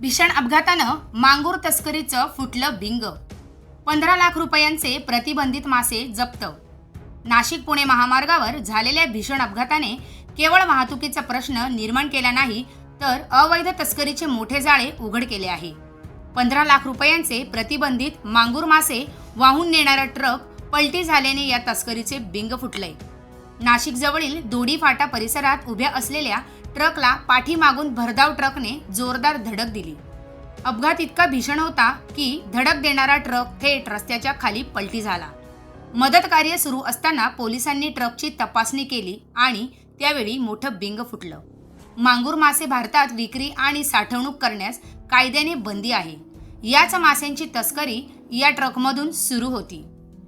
भीषण अपघातानं मांगूर तस्करीचं फुटलं बिंग. पंधरा लाख रुपयांचे प्रतिबंधित मासे जप्त. नाशिक पुणे महामार्गावर झालेल्या भीषण अपघाताने केवळ वाहतुकीचा प्रश्न निर्माण केला नाही तर अवैध तस्करीचे मोठे जाळे उघड केले आहे. पंधरा लाख रुपयांचे प्रतिबंधित मांगूर मासे वाहून नेणारा ट्रक पलटी झाल्याने या तस्करीचे बिंग फुटलंय. नाशिकजवळील दोडी फाटा परिसरात उभ्या असलेल्या ट्रकला पाठीमागून भरधाव ट्रकने जोरदार धडक दिली. अपघात इतका भीषण होता की धडक देणारा ट्रक थेट रस्त्याच्या खाली पलटी झाला. मदत कार्य सुरू असताना पोलिसांनी ट्रकची तपासणी केली आणि त्यावेळी मोठं बिंग फुटलं. मांगूर मासे भारतात विक्री आणि साठवणूक करण्यास कायद्याने बंदी आहे. याच माशांची तस्करी या ट्रकमधून सुरू होती.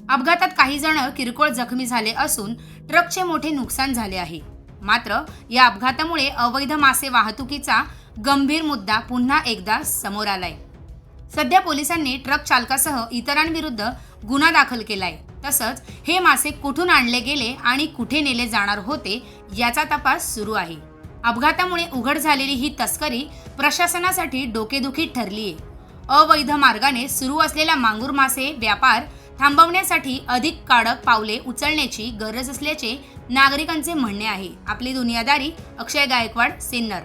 अपघातात काही जण किरकोळ जखमी झाले असून ट्रकचे मोठे नुकसान झाले आहे. मात्र या अपघातामुळे अवैध मासे वाहतुकीचा गंभीर मुद्दा पुन्हा एकदा समोर आलाय. सध्या पोलिसांनी ट्रक चालकासह इतरांविरुद्ध गुन्हा दाखल केलाय. तसंच हे मासे कुठून आणले गेले आणि कुठे नेले जाणार होते याचा तपास सुरू आहे. अपघातामुळे उघड झालेली ही तस्करी प्रशासनासाठी डोकेदुखी ठरलीय. अवैध मार्गाने सुरू असलेला मांगूर मासे व्यापार थांबवण्यासाठी अधिक काडक पावले उचलण्याची गरज असल्याचे नागरिकांचे म्हणणे आहे. आपली दुनियादारी अक्षय गायकवाड सिन्नर.